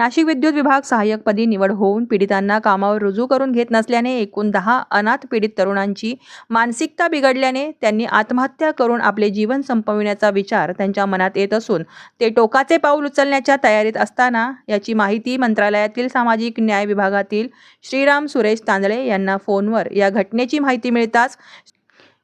नाशिक विद्युत विभाग सहाय्यकपदी निवड होऊन पीडितांना कामावर रुजू करून घेत नसल्याने एकूण दहा अनाथ पीडित तरुणांची मानसिकता बिघडल्याने त्यांनी आत्महत्या करून आपले जीवन संपविण्याचा विचार त्यांच्या मनात येत असून ते टोकाचे पाऊल उचलण्याच्या तयारीत असताना याची माहिती मंत्रालयातील सामाजिक न्याय विभागातील श्रीराम सुरेश तांदळे यांना फोनवर या घटनेची माहिती मिळताच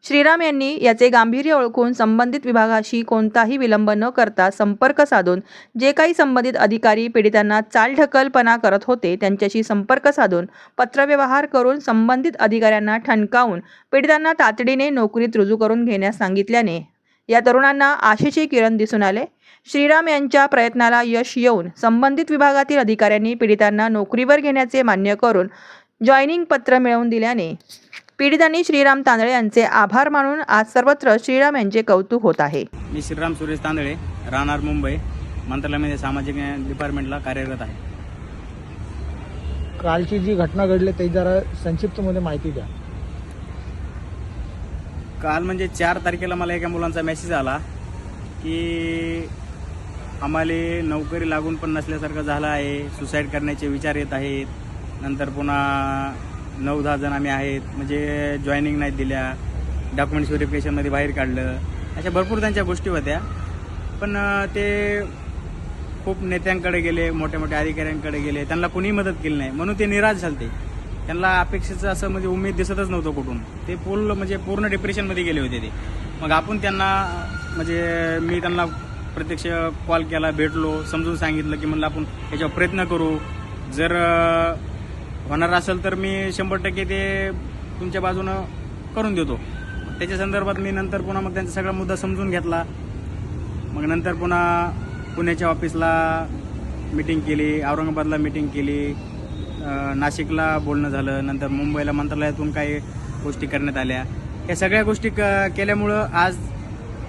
श्रीराम यांनी याचे गांभीर्य ओळखून संबंधित विभागाशी कोणताही विलंब न करता संपर्क साधून जे काही संबंधित अधिकारी पीडितांना चालढकलपणा करत होते त्यांच्याशी संपर्क साधून पत्रव्यवहार करून संबंधित अधिकाऱ्यांना ठणकावून पीडितांना तातडीने नोकरीत रुजू करून घेण्यास सांगितल्याने या तरुणांना आशेचे किरण दिसून आले. श्रीराम यांच्या प्रयत्नाला यश येऊन संबंधित विभागातील अधिकाऱ्यांनी पीडितांना नोकरीवर घेण्याचे मान्य करून जॉईनिंग पत्र मिळवून दिल्याने पीडितांनी श्रीराम तांदळे यांचे आभार मानून आज सर्वत्र श्रीराम यांचे कौतुक होत आहे. मी श्रीराम सुरेश तांदळे राहणार मुंबई मंत्रालयामध्ये सामाजिक न्याय डिपार्टमेंटला कार्यरत आहे. कालची जी घटना घडली त्याची जरा संक्षिप्तमध्ये माहिती द्या. काल म्हणजे चार तारखेला मला एका मुलांचा मेसेज आला की आम्हाला नोकरी लागून पण नसल्यासारखं झालं आहे सुसाईड करण्याचे विचार येत आहेत. नंतर पुन्हा नऊ दहा जण आम्ही आहेत. म्हणजे जॉईनिंग नाही दिल्या. डॉक्युमेंट्स व्हेरिफिकेशनमध्ये बाहेर काढलं. अशा भरपूर त्यांच्या गोष्टी होत्या. पण ते खूप नेत्यांकडे गेले मोठ्या मोठ्या अधिकाऱ्यांकडे गेले. त्यांना कुणीही मदत केली नाही. म्हणून ते निराश झालते. त्यांना अपेक्षेचं असं म्हणजे उमेद दिसतच नव्हतं कुठून. ते पूर्ण म्हणजे पूर्ण डिप्रेशनमध्ये गेले होते ते. मग आपण त्यांना म्हणजे मी त्यांना प्रत्यक्ष कॉल केला भेटलो समजून सांगितलं की म्हणलं आपण याच्यावर प्रयत्न करू. जर होणार असेल तर मी शंभर टक्के ते तुमच्या बाजूनं करून देतो. त्याच्या संदर्भात मी नंतर पुन्हा मग त्यांचा सगळा मुद्दा समजून घेतला. मग नंतर पुन्हा पुण्याच्या ऑफिसला मिटिंग केली औरंगाबादला मिटिंग केली. नाशिकला बोलणं झालं नंतर मुंबईला मंत्रालयातून काही गोष्टी करण्यात आल्या. या सगळ्या गोष्टी क केल्यामुळं आज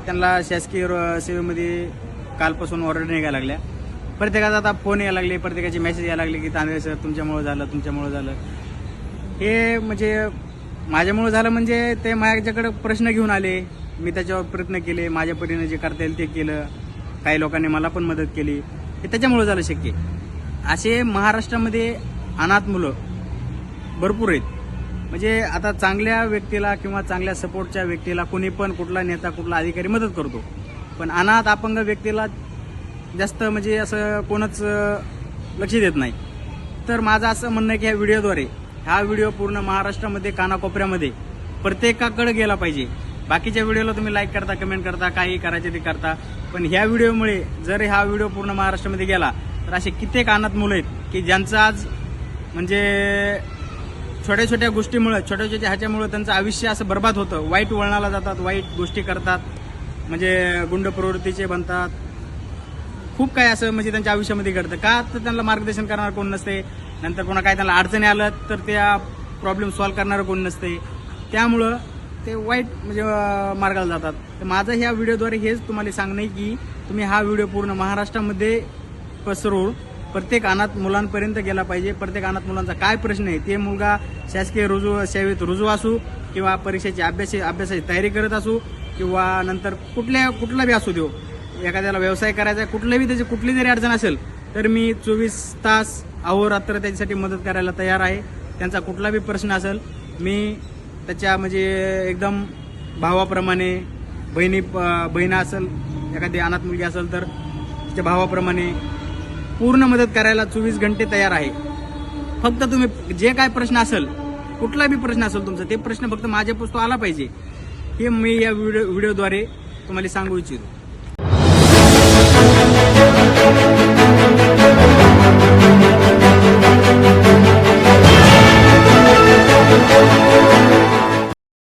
त्यांना शासकीय सेवेमध्ये कालपासून ऑर्डर निघायला लागल्या. प्रत्येकाचा आता फोन यायला लागले प्रत्येकाचे मेसेज यायला लागले की तांदळे सर तुमच्यामुळं झालं तुमच्यामुळं झालं. हे म्हणजे माझ्यामुळं झालं म्हणजे ते माझ्याकडे प्रश्न घेऊन आले. मी त्याच्यावर प्रयत्न केले माझ्या परीने जे करता येईल ते केलं. काही लोकांनी मला पण मदत केली. हे त्याच्यामुळं झालं शक्य. असे महाराष्ट्रामध्ये अनाथ मुलं भरपूर आहेत. म्हणजे आता चांगल्या व्यक्तीला किंवा चांगल्या सपोर्टच्या व्यक्तीला कोणी पण कुठला नेता कुठला अधिकारी मदत करतो. पण अनाथ अपंग व्यक्तीला जास्त म्हणजे असं कोणच लक्ष देत नाही. तर माझं असं म्हणणं आहे की ह्या व्हिडिओद्वारे हा व्हिडिओ पूर्ण महाराष्ट्रामध्ये कानाकोपऱ्यामध्ये प्रत्येकाकडे गेला पाहिजे. बाकीच्या व्हिडिओला तुम्ही लाईक करता कमेंट करता काही करायचे ते करता. पण ह्या व्हिडिओमुळे जर हा व्हिडिओ पूर्ण महाराष्ट्रामध्ये गेला तर असे कित्येक अनाथ मुलं आहेत की ज्यांचं आज म्हणजे छोट्या छोट्या गोष्टीमुळे छोट्या छोट्या ह्याच्यामुळे त्यांचं आयुष्य असं बर्बाद होतं. वाईट वळणाला जातात वाईट गोष्टी करतात. म्हणजे गुंड प्रवृत्तीचे बनतात. खूप काय असं म्हणजे त्यांच्या आयुष्यामध्ये घडतं. का तर त्यांना मार्गदर्शन करणार कोण नसते? नंतर पुन्हा काय त्यांना अडचणी आलं तर त्या प्रॉब्लेम सॉल्व्ह करणारं कोण नसते? त्यामुळं ते वाईट म्हणजे मार्गाला जातात. तर माझं ह्या व्हिडिओद्वारे हेच तुम्हाला सांगणं आहे की तुम्ही हा व्हिडिओ पूर्ण महाराष्ट्रामध्ये पसरवून प्रत्येक अनाथ मुलांपर्यंत गेला पाहिजे. प्रत्येक अनाथ मुलांचा काय प्रश्न आहे? ते मुलगा शासकीय रुजू सेवेत रुजू असू किंवा परीक्षेची अभ्यास अभ्यासाची तयारी करत असू किंवा नंतर कुठल्या कुठला बी असू देऊ. एखाद्याला व्यवसाय करायचा आहे कुठल्याही त्याची कुठली जरी अडचण असेल तर मी चोवीस तास अहोरात्र त्याच्यासाठी मदत करायला तयार आहे. त्यांचा कुठला बी प्रश्न असेल मी त्याच्या म्हणजे एकदम भावाप्रमाणे बहिणी बहीण असेल एखादी अनाथ मुलगी असेल तर तिच्या भावाप्रमाणे पूर्ण मदत करायला चोवीस घंटे तयार आहे. फक्त तुम्ही जे काय प्रश्न असेल कुठला बी प्रश्न असेल तुमचा ते प्रश्न फक्त माझ्या पुस्तक आला पाहिजे. हे मी या व्हिडिओ व्हिडिओद्वारे तुम्हाला सांगू इच्छितो. Thank you.